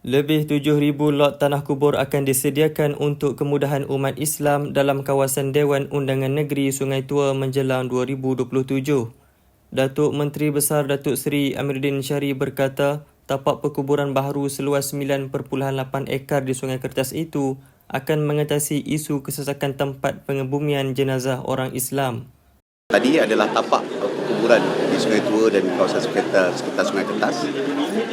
Lebih 7,000 lot tanah kubur akan disediakan untuk kemudahan umat Islam dalam kawasan Dewan Undangan Negeri Sungai Tua menjelang 2027. Datuk Menteri Besar Datuk Seri Amiruddin Syari berkata, tapak perkuburan baharu seluas 9.8 ekar di Sungai Kertas itu akan mengatasi isu kesesakan tempat pengebumian jenazah orang Islam. Tadi adalah tapak kuburan di Sungai Tua dan kawasan sekitar, sekitar Sungai Kertas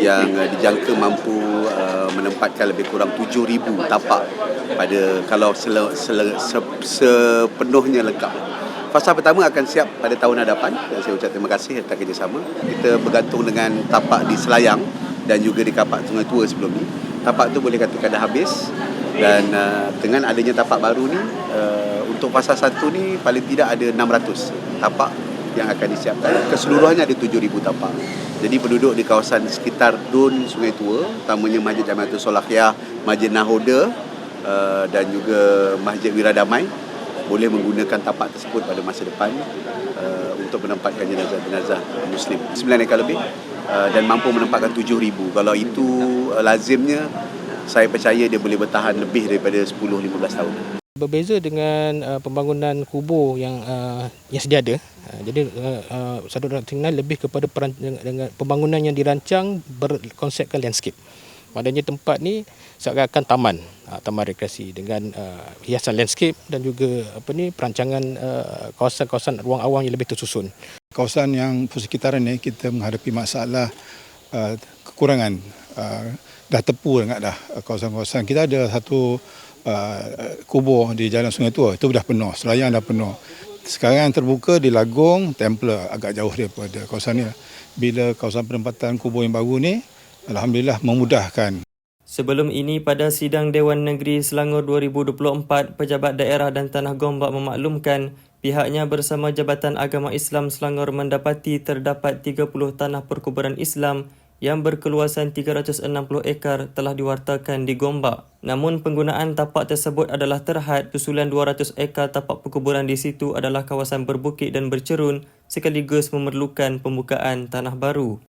yang uh, dijangka mampu uh, menempatkan lebih kurang 7,000 tapak pada kalau sele, sele, se, sepenuhnya lengkap. Fasa pertama akan siap pada tahun hadapan dan saya ucap terima kasih atas kerjasama. Kita bergantung dengan tapak di Selayang dan juga di Kapak Sungai Tua sebelum ni. Tapak tu boleh katakan dah habis dan uh, dengan adanya tapak baru ni uh, untuk fasa satu ni paling tidak ada 600 tapak yang akan disiapkan. Keseluruhannya ada 7,000 tapak. Jadi penduduk di kawasan sekitar Dun Sungai Tua, utamanya Masjid Jamiatul Solahiyah, Masjid Nahoda uh, dan juga Masjid Wiradamai boleh menggunakan tapak tersebut pada masa depan uh, untuk menempatkan jenazah-jenazah Muslim. 9 ekar lebih uh, dan mampu menempatkan 7,000. Kalau itu uh, lazimnya, saya percaya dia boleh bertahan lebih daripada 10-15 tahun. Berbeza dengan uh, pembangunan kubur yang uh, yang sedia ada. Uh, jadi uh, uh, Sadut Tinggal lebih kepada peran, dengan pembangunan yang dirancang berkonsepkan landscape. Maknanya tempat ni seakan-akan taman, uh, taman rekreasi dengan uh, hiasan landscape dan juga apa ni perancangan uh, kawasan-kawasan ruang awam yang lebih tersusun. Kawasan yang persekitaran ni kita menghadapi masalah uh, kekurangan uh, dah tepu sangat dah uh, kawasan-kawasan. Kita ada satu uh, kubur di Jalan Sungai Tua, itu dah penuh, Selayang dah penuh. Sekarang yang terbuka di Lagong, Templar agak jauh daripada kawasan ni. Bila kawasan penempatan kubur yang baru ni, Alhamdulillah memudahkan. Sebelum ini, pada sidang Dewan Negeri Selangor 2024, Pejabat Daerah dan Tanah Gombak memaklumkan pihaknya bersama Jabatan Agama Islam Selangor mendapati terdapat 30 tanah perkuburan Islam yang berkeluasan 360 ekar telah diwartakan di Gombak. Namun penggunaan tapak tersebut adalah terhad susulan 200 ekar tapak perkuburan di situ adalah kawasan berbukit dan bercerun sekaligus memerlukan pembukaan tanah baru.